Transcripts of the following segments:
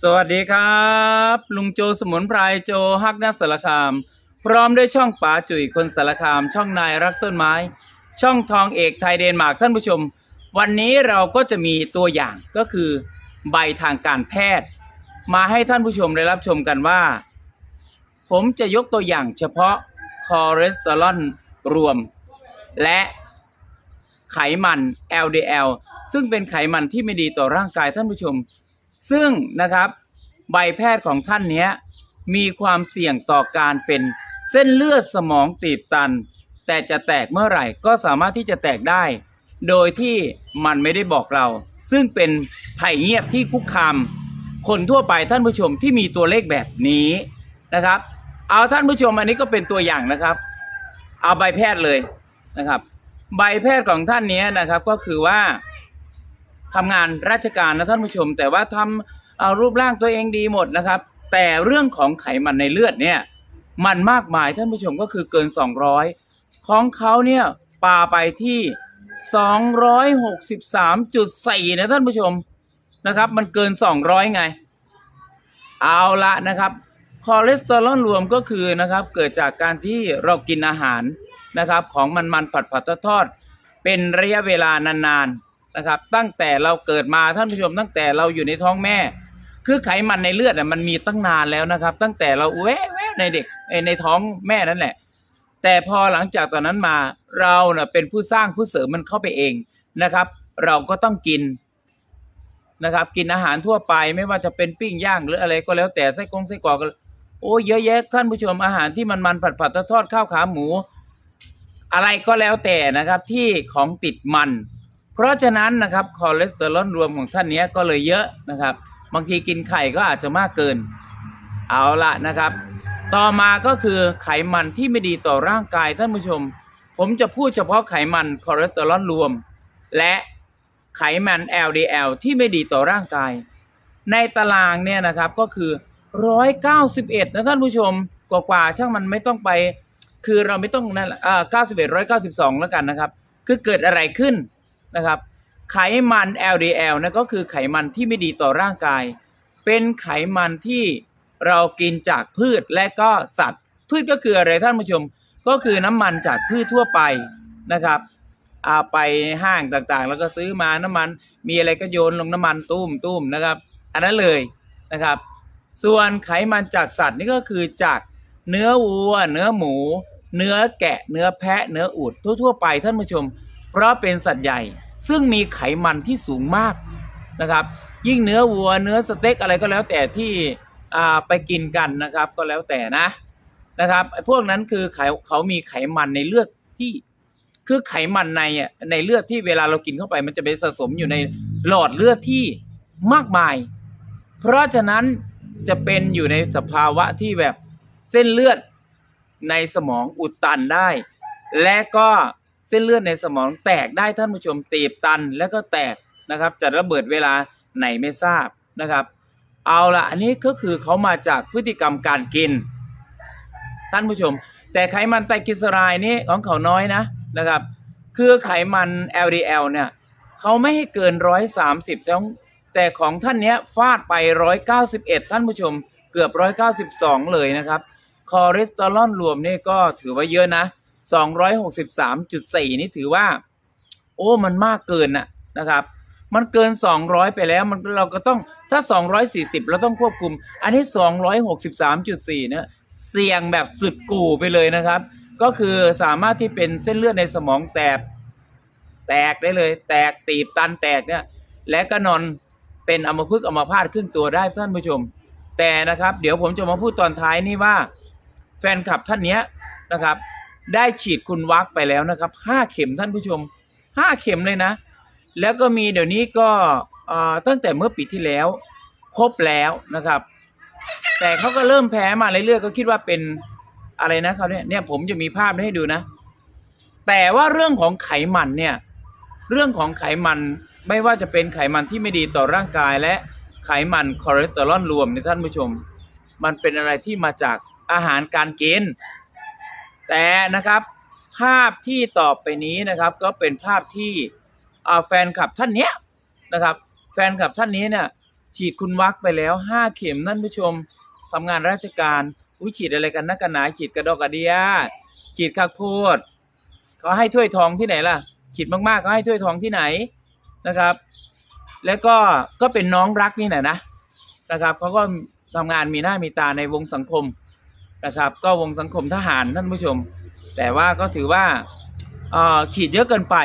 สวัสดีครับ ลุงโจสมุนไพรโจฮักนัสสารคาม พร้อมด้วยช่องป๋าจุ๋ยคนสารคาม ช่องนายรักต้นไม้ ช่องทองเอกไทยเดนมาร์กท่านผู้ชม วันนี้เราก็จะมีตัวอย่างก็คือ ใบทางการแพทย์ มาให้ท่านผู้ชมได้รับชมกันว่า ผมจะยกตัวอย่างเฉพาะคอเลสเตอรอลรวม และไขมัน LDL ซึ่งเป็นไขมันที่ไม่ดีต่อร่างกายท่านผู้ชม ซึ่งนะครับใบแพทย์ของท่านเนี้ยมีความเสี่ยงต่อการเป็นเส้นเลือดสมองตีบตัน แต่จะแตกเมื่อไหร่ก็สามารถที่จะแตกได้ โดยที่มันไม่ได้บอกเรา ซึ่งเป็นภัยเงียบที่คุกคามคนทั่วไปท่านผู้ชมที่มีตัวเลขแบบนี้นะครับ เอาท่านผู้ชมอันนี้ก็เป็นตัวอย่างนะครับ เอาใบแพทย์เลยนะครับ ใบแพทย์ของท่านนี้นะครับก็คือว่า ทำงานราชการนะท่านผู้ชม แต่ว่าทำเอารูปร่างตัวเองดีหมดนะครับ แต่เรื่องของไขมันในเลือดเนี่ยมันมากมายท่านผู้ชมก็คือเกิน 200 ของเขาเนี่ยปาไปที่ 263.4 นะท่านผู้ชมนะครับ มันเกิน 200 ไง เอาละนะครับคอเลสเตอรอลรวมก็คือนะครับเกิดจากการที่เรากินอาหารนะครับของมันมันผัดผัดทอดเป็นระยะเวลานาน นะครับ ตั้งแต่เราเกิดมาท่านผู้ชมตั้งแต่เราอยู่ในท้องแม่ คือไขมันในเลือดน่ะมันมีตั้งนานแล้วนะครับ ตั้งแต่เราแวะแวะในเด็กในท้องแม่นั่นแหละ แต่พอหลังจากตอนนั้นมาเราเน่ะเป็นผู้สร้างผู้เสริมมันเข้าไปเองนะครับ เราก็ต้องกินนะครับกินอาหารทั่วไปไม่ว่าจะเป็นปิ้งย่างหรืออะไรก็แล้วแต่ไส้กรงไส้กรอกโอ้เยอะแยะท่านผู้ชมอาหารที่มันมันผัดผัดทอดข้าวขาหมู อะไรก็แล้วแต่นะครับที่ของติดมัน เพราะฉะนั้นนะครับคอเลสเตอรอลรวมของท่านเนี้ยก็เลยเยอะนะครับ บางทีกินไข่ก็อาจจะมากเกิน เอาละนะครับ ต่อมาก็คือไขมันที่ไม่ดีต่อร่างกายท่านผู้ชม ผมจะพูดเฉพาะไขมันคอเลสเตอรอลรวม และไขมัน LDL ที่ไม่ดีต่อร่างกาย ในตารางเนี่ยนะครับก็คือ 191 นะท่านผู้ชมกว่าๆช่างมันไม่ต้องไป คือเราไม่ต้องนั่นแหละอ่า91 192แล้วกันนะครับ คือเกิดอะไรขึ้น นะครับ ไขมัน LDL นะก็คือไขมันที่ไม่ดีต่อร่างกาย เป็นไขมันที่เรากินจากพืชและก็สัตว์ พืชก็คืออะไรท่านผู้ชมก็คือน้ำมันจากพืชทั่วไปนะครับอาไปห้างต่างๆ แล้วก็ซื้อมาน้ำมัน มีอะไรก็โยนลงน้ำมันตุ้มตุ้มนะครับ อันนั้นเลยนะครับ ส่วนไขมันจากสัตว์นี่ก็คือจากเนื้อวัว เนื้อหมู เนื้อแกะ เนื้อแพะ เนื้ออูฐทั่วๆไปท่านผู้ชม เพราะเป็นสัตว์ใหญ่ซึ่งมีไขมันที่สูงมากนะครับ ยิ่งเนื้อวัวเนื้อสเต็กอะไรก็แล้วแต่ที่ไปกินกันนะครับ ก็แล้วแต่นะนะครับพวกนั้นคือเขาเขามีไขมันในเลือดที่คือไขมันในในเลือดที่เวลาเรากินเข้าไป มันจะไปสะสมอยู่ในหลอดเลือดที่มากมาย เพราะฉะนั้นจะเป็นอยู่ในสภาวะที่แบบเส้นเลือดในสมองอุดตันได้ และก็ เส้นเลือดในสมองแตกได้ท่านผู้ชมตีบตันแล้วก็แตกนะครับจะระเบิดเวลาไหนไม่ทราบนะครับ เอาละอันนี้ก็คือเขามาจากพฤติกรรมการกิน ท่านผู้ชม แต่ไขมันไตรกลีเซอไรด์นี่ของเขาน้อยนะนะครับ คือไขมัน LDL เนี่ยเขาไม่ให้เกิน 130ต้องแต่ของท่านเนี้ยฟาดไป 191 ท่านผู้ชมเกือบ 192 เลยนะครับ คอเลสเตอรอลรวมนี่ก็ถือว่าเยอะนะ 263.4 นี่ถือว่า โอ้มันมากเกินน่ะนะครับ มันเกิน 200 ไปแล้วมันเราก็ต้องถ้า 240 เราต้องควบคุม อันนี้ 263.4เนี่ยเสี่ยงแบบสุดกู่ไปเลยนะครับ ก็คือสามารถที่เป็นเส้นเลือดในสมองแตก แตกได้เลย แตกตีบตันแตกเนี่ยและก็นอนเป็นอัมพฤกษ์อัมพาตครึ่งตัวได้ท่านผู้ชม แต่นะครับ เดี๋ยวผมจะมาพูดตอนท้ายนี่ว่า แฟนคลับท่านเนี้ยนะครับ ได้ฉีดคุณวัคไปแล้วนะครับห้าเข็มท่านผู้ชมห้าเข็มเลยนะ แล้วก็มีเดี๋ยวนี้ก็เอ่อตั้งแต่เมื่อปีที่แล้วครบแล้วนะครับ แต่เขาก็เริ่มแพ้มาเรื่อยๆก็คิดว่าเป็นอะไรนะเขาเนี่ยเนี่ยผมจะมีภาพให้ดูนะ แต่ว่าเรื่องของไขมันเนี่ยเรื่องของไขมันไม่ว่าจะเป็นไขมันที่ไม่ดีต่อร่างกายและไขมันคอเลสเตอรอลรวมในท่านผู้ชม มันเป็นอะไรที่มาจากอาหารการกิน แต่นะครับภาพที่ต่อไปนี้นะครับ ก็เป็นภาพที่แฟนคลับท่านเนี้ยนะครับ แฟนคลับท่านนี้เนี่ยฉีดคุณวักไปแล้วห้าเข็มท่านผู้ชมทำงานราชการอุ้ยฉีดอะไรกันนักกันหนาฉีดกระดอกกระเดียฉีดข้าวโพดเขาให้ถ้วยทองที่ไหนล่ะฉีดมากๆเขาให้ถ้วยทองที่ไหนนะครับ แล้วก็ก็เป็นน้องรักนี่แหละนะนะครับเขาก็ทำงานมีหน้ามีตาในวงสังคม นะครับ ก็วงสังคมทหารท่านผู้ชม แต่ว่าก็ถือว่าขีดเยอะเกินไป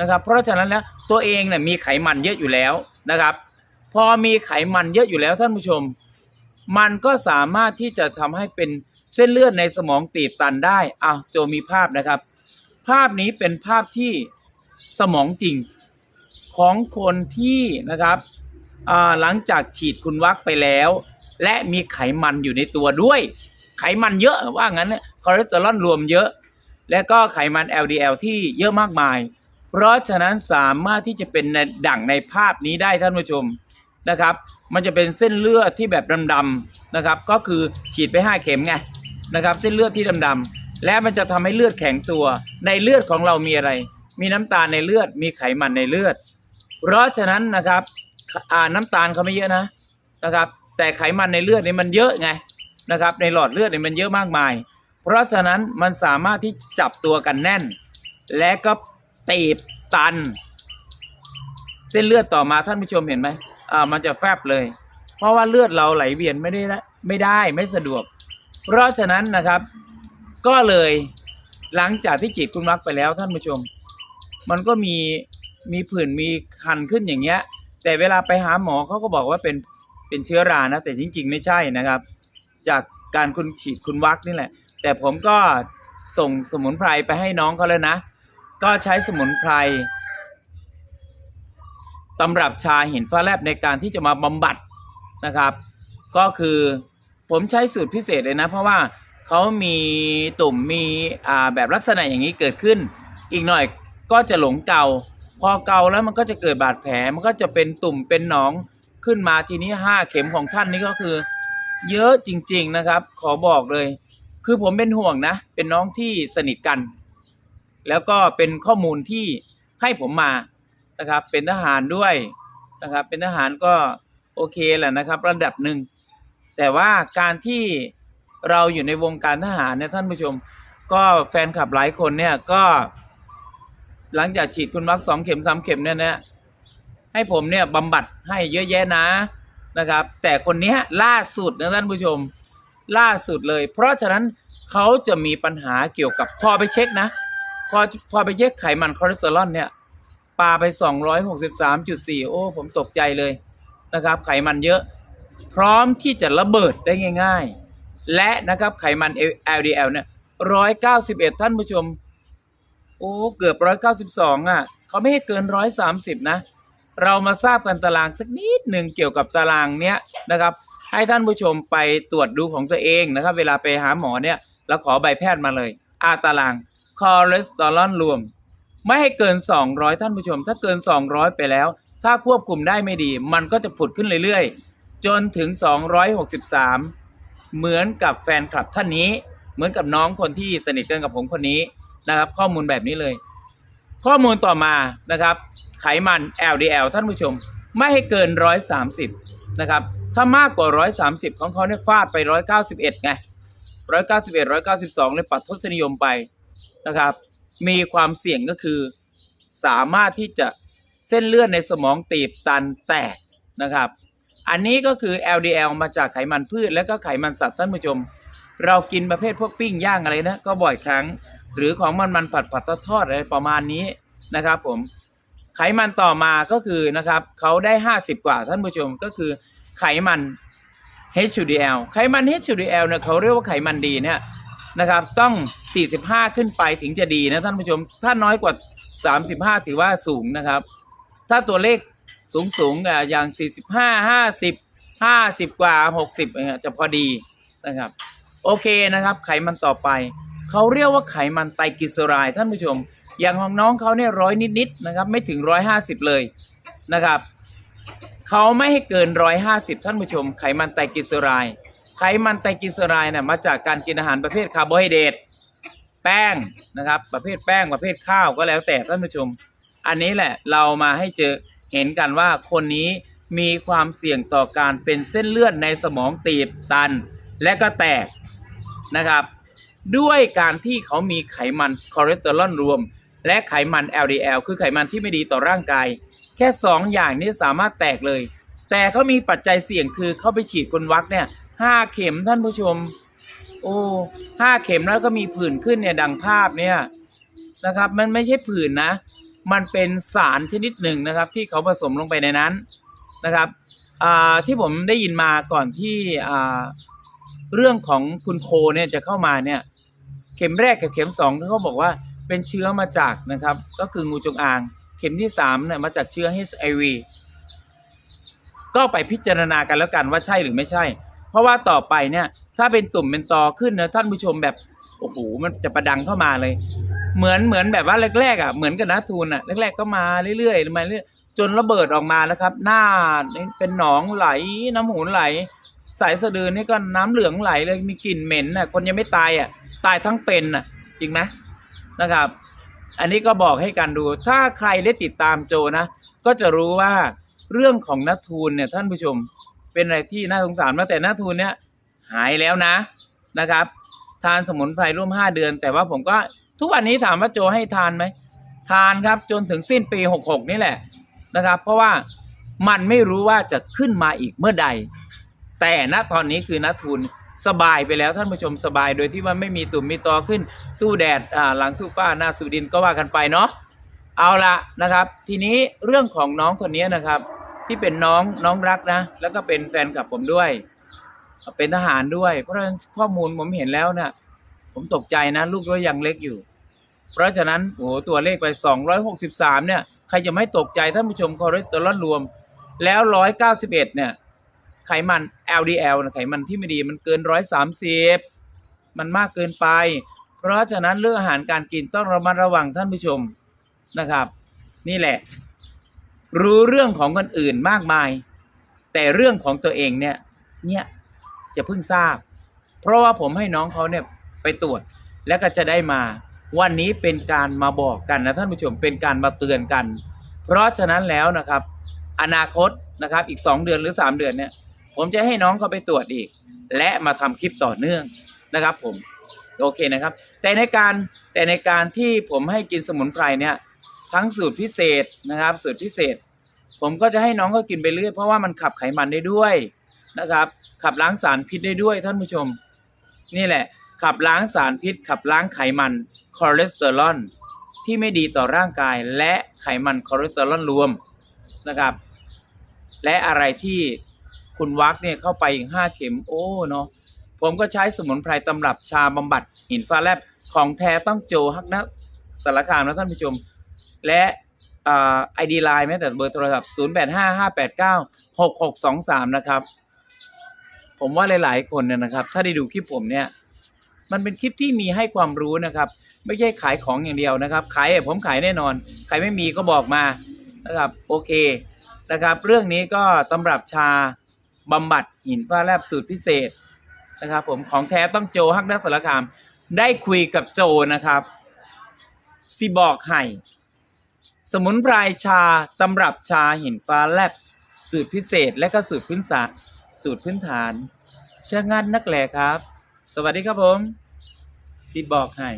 นะครับ เพราะฉะนั้นแล้วตัวเองเนี่ยมีไขมันเยอะอยู่แล้วนะครับ พอมีไขมันเยอะอยู่แล้วท่านผู้ชม มันก็สามารถที่จะทำให้เป็นเส้นเลือดในสมองตีบตันได้อ้าวโจมีภาพนะครับ ภาพนี้เป็นภาพที่สมองจริงของคนที่นะครับหลังจากฉีดคุณวัคไปแล้ว และมีไขมันอยู่ในตัวด้วย ไขมันเยอะว่างั้นเนี่ยคอเลสเตอรอลรวมเยอะ และก็ไขมัน LDL ที่เยอะมากมาย เพราะฉะนั้นสามารถที่จะเป็นในดั่งในภาพนี้ได้ท่านผู้ชมนะครับ มันจะเป็นเส้นเลือดที่แบบดำๆนะครับ ก็คือฉีดไป 5 เข็มไงนะครับ เส้นเลือดที่ดำๆและมันจะทำให้เลือดแข็งตัว ในเลือดของเรามีอะไร มีน้ำตาลในเลือด มีไขมันในเลือด เพราะฉะนั้นนะครับ อ่าน้ำตาลเขาไม่เยอะนะนะครับ แต่ไขมันในเลือดนี่มันเยอะไง นะครับในหลอดเลือดเนี่ยมันเยอะมากมาย เพราะฉะนั้นมันสามารถที่จับตัวกันแน่น และก็ตีบตัน เส้นเลือดต่อมาท่านผู้ชมเห็นไหมอ่ามันจะแฟบเลย เพราะว่าเลือดเราไหลเวียนไม่ได้ไม่ได้ไม่สะดวก เพราะฉะนั้นนะครับ ก็เลยหลังจากที่ฉีดคุณมักไปแล้วท่านผู้ชม มันก็มีมีผื่นมีคันขึ้นอย่างเงี้ย แต่เวลาไปหาหมอเขาก็บอกว่าเป็นเป็นเชื้อรานะ แต่จริง ๆ ไม่ใช่นะครับ จากการคุณฉีดคุณวักนี่แหละ แต่ผมก็ส่งสมุนไพรไปให้น้องเขาเลยนะ ก็ใช้สมุนไพรตำรับชาหินฟ้าแลบในการที่จะมาบำบัดนะครับ ก็คือผมใช้สูตรพิเศษเลยนะ เพราะว่าเขามีตุ่มมีอ่าแบบลักษณะอย่างนี้เกิดขึ้น อีกหน่อยก็จะหลงเกาพอเกาแล้วมันก็จะเกิดบาดแผลมันก็จะเป็นตุ่มเป็นหนองขึ้นมาทีนี้ห้าเข็มของท่านนี่ก็คือ เยอะจริง ๆนะครับ ขอบอกเลย คือผมเป็นห่วงนะ เป็นน้องที่สนิทกัน แล้วก็เป็นข้อมูลที่ให้ผมมานะครับ เป็นทหารด้วยนะครับ เป็นทหารก็โอเคแหละนะครับ ระดับหนึ่งแต่ว่าการที่เราอยู่ในวงการทหารเนี่ยท่านผู้ชม ก็แฟนคลับหลายคนเนี่ยก็ หลังจากฉีดคุณวัคสองเข็มสามเข็มเนี่ยนะให้ผมเนี่ยบำบัดให้เยอะแยะนะ นะครับ แต่คนนี้ล่าสุดนะท่านผู้ชมล่าสุดเลย เพราะฉะนั้นเขาจะมีปัญหาเกี่ยวกับพอไปเช็คนะพอพอไปเช็คไขมันคอเลสเตอรอลเนี่ยปาไป 263.4 โอ้ผมตกใจเลยนะครับ ไขมันเยอะ พร้อมที่จะระเบิดได้ง่าย ๆ และนะครับไขมัน LDL เนี่ย191 ท่านผู้ชม โอ้ เกือบ 192 อะ เขาไม่ให้เกิน 130 นะ เรามาทราบกันตารางสักนิดหนึ่งเกี่ยวกับตารางเนี้ยนะครับ ให้ท่านผู้ชมไปตรวจดูของตัวเองนะครับ เวลาไปหาหมอเนี่ยเราขอใบแพทย์มาเลยอาตารางคอเลสเตอรอลรวม ไม่ให้เกิน 200 ท่านผู้ชม ถ้าเกิน 200 ไปแล้ว ถ้าควบคุมได้ไม่ดี มันก็จะผุดขึ้นเรื่อยๆ จนถึง 263 เหมือนกับแฟนคลับท่านนี้ เหมือนกับน้องคนที่สนิทกันกับผมคนนี้นะครับ ข้อมูลแบบนี้เลย ข้อมูลต่อมานะครับ ไขมัน LDL ท่านผู้ชม ไม่ให้เกิน 130 นะครับ ถ้ามากกว่า 130 ของเขาเนี่ยฟาดไป 191 ไง 191 192เลยปัดทศนิยมไปนะครับ มีความเสี่ยงก็คือ สามารถที่จะเส้นเลือดในสมองตีบตันแตกนะครับ อันนี้ก็คือ LDL มาจากไขมันพืชและก็ไขมันสัตว์ท่านผู้ชม เรากินประเภทพวกปิ้งย่างอะไรนะ ก็บ่อยครั้ง หรือของมันมันผัดผัดทอดทอดอะไรประมาณนี้นะครับผมไขมันต่อมาก็คือนะครับเขาได้ 50 กว่าท่านผู้ชมก็คือไขมัน HDL ไขมัน HDL เนี่ยเขาเรียกว่าไขมันดีเนี่ยนะครับต้อง 45 ขึ้นไปถึงจะดีนะท่านผู้ชม ถ้าน้อยกว่า 35 ถือว่าสูงนะครับ ถ้าตัวเลขสูงสูงๆอะอย่าง 45 50 50 กว่า 60เนี่ยจะพอดีนะครับ โอเคนะครับ ไขมันต่อไป เขาเรียกว่าไขมันไตรกลีเซอไรด์ท่านผู้ชม อย่างของน้องเขาเนี่ยร้อยนิดๆนะครับไม่ถึงร้อยห้าสิบเลยนะครับเขาไม่ให้เกินร้อยห้าสิบท่านผู้ชม ไขมันไตรกลีเซอไรด์ไขมันไตรกลีเซอไรด์เนี่ยมาจากการกินอาหารประเภทคาร์โบไฮเดรตแป้งนะครับ ประเภทแป้งประเภทข้าวก็แล้วแต่ท่านผู้ชม อันนี้แหละเรามาให้เจอเห็นกันว่าคนนี้มีความเสี่ยงต่อการเป็นเส้นเลือดในสมองตีบตัน และก็แตกนะครับ ด้วยการที่เขามีไขมันคอเลสเตอรอลรวม และไขมัน LDL คือไขมันที่ไม่ดีต่อร่างกาย แค่ 2 อย่างนี้สามารถแตกเลย แต่เขามีปัจจัยเสี่ยงคือเขาไปฉีดกลวักเนี่ยห้าเข็มท่านผู้ชม โอ้ห้าเข็มแล้วก็มีผื่นขึ้นเนี่ยดังภาพเนี่ยนะครับ มันไม่ใช่ผื่นนะ มันเป็นสารชนิดหนึ่งนะครับ ที่เขาผสมลงไปในนั้นนะครับที่ผมได้ยินมาก่อนที่เรื่องของคุณโคเนี่ยจะเข้ามาเนี่ย เข็มแรกกับเข็มสองเขาบอกว่าเป็นเชื้อมาจากนะครับ ก็คืองูจงอาง เข็มที่สามเนี่ยมาจากเชื้อ HIV ก็ไปพิจารณากันแล้วกันว่าใช่หรือไม่ใช่ เพราะว่าต่อไปเนี่ยถ้าเป็นตุ่มเป็นตอขึ้นนะท่านผู้ชมแบบโอ้โหมันจะประดังเข้ามาเลย เหมือนเหมือนแบบว่าแรกๆอะเหมือนกับนัทูนอะแรกๆก็มาเรื่อยๆมาเรื่อยจนระเบิดออกมาแล้วครับ หน้าเป็นหนองไหลน้ำหูไหล สายสะดือนี่ก็น้ำเหลืองไหลเลยมีกลิ่นเหม็นน่ะคนยังไม่ตายอะ ตายทั้งเป็นน่ะจริงไหมนะครับ อันนี้ก็บอกให้กันดู ถ้าใครได้ติดตามโจนะ ก็จะรู้ว่าเรื่องของนัทูนเนี่ยท่านผู้ชมเป็นอะไรที่น่าสงสารมากแต่นัทูนเนี่ยหายแล้วนะนะครับ ทานสมุนไพรร่วมห้าเดือน แต่ว่าผมก็ทุกวันนี้ถามว่าโจให้ทานไหมทานครับจนถึงสิ้นปีหกหกนี่แหละนะครับ เพราะว่ามันไม่รู้ว่าจะขึ้นมาอีกเมื่อใด แต่ณตอนนี้คือนัทุน สบายไปแล้วท่านผู้ชมสบายโดยที่ว่าไม่มีตุ่มมีตอขึ้นสู้แดดอ่าหลังสู้ฟ้าหน้าสู้ดินก็ว่ากันไปเนาะเอาละนะครับ ทีนี้เรื่องของน้องคนนี้นะครับ ที่เป็นน้องน้องรักนะ แล้วก็เป็นแฟนกับผมด้วย เป็นทหารด้วย เพราะฉะนั้นข้อมูลผมเห็นแล้วเนี่ยผมตกใจนะ ลูกก็ยังเล็กอยู่ เพราะฉะนั้นโอ้ตัวเลขไป 263 เนี่ย ใครจะไม่ตกใจท่านผู้ชมคอเลสเตอรอลรวม แล้ว 191 เนี่ย ไขมัน LDL นะไขมันที่ไม่ดีมันเกิน130มันมากเกินไป เพราะฉะนั้นเรื่องอาหารการกินต้องระมัดระวังท่านผู้ชมนะครับ นี่แหละ รู้เรื่องของคนอื่นมากมาย แต่เรื่องของตัวเองเนี่ยเนี่ยจะเพิ่งทราบ เพราะว่าผมให้น้องเขาเนี่ยไปตรวจแล้วก็จะได้มา วันนี้เป็นการมาบอกกันนะท่านผู้ชมเป็นการมาเตือนกัน เพราะฉะนั้นแล้วนะครับ อนาคตนะครับอีก 2 เดือนหรือ 3 เดือนเนี่ย ผมจะให้น้องเขาไปตรวจอีก และมาทำคลิปต่อเนื่องนะครับ ผมโอเคนะครับ แต่ในการแต่ในการที่ผมให้กินสมุนไพรเนี่ยทั้งสูตรพิเศษนะครับ สูตรพิเศษ ผมก็จะให้น้องเขากินไปเรื่อยเพราะว่ามันขับไขมันได้ด้วยนะครับ ขับล้างสารพิษได้ด้วยท่านผู้ชม นี่แหละ ขับล้างสารพิษ ขับล้างไขมันคอเลสเตอรอลที่ไม่ดีต่อร่างกายและไขมันคอเลสเตอรอลรวมนะครับ และอะไรที่ คุณวักเนี่ยเข้าไปอีกห้าเข็มโอ้เนาะผมก็ใช้สมุนไพรตำรับชาบำบัดหินฟ้าแลบของแท้ต้องโจฮักนะสารคามนะท่านผู้ชม และไอดีไลน์แม้แต่เบอร์โทรศัพท์ 0 8 5 5 8 9 6 6 2 3 นะครับ ผมว่าหลายๆ คนเนี่ยนะครับ ถ้าได้ดูคลิปผมเนี่ย มันเป็นคลิปที่มีให้ความรู้นะครับ ไม่ใช่ขายของอย่างเดียวนะครับ ขายผมขายแน่นอน ใครไม่มีก็บอกมานะครับ โอเคนะครับ เรื่องนี้ก็ตำรับชา บำบัดหินฟ้าแลบสูตรพิเศษนะครับผมของแท้ต้องโจฮักนักสารคาม ได้คุยกับโจนะครับสิบอกให้สมุนไพรชาตำรับชาหินฟ้าแลบสูตรพิเศษและก็สูตรพื้นฐาสูตรพื้นฐานเชื่องันนักแหล่ครับ สวัสดีครับผมสิบอกให้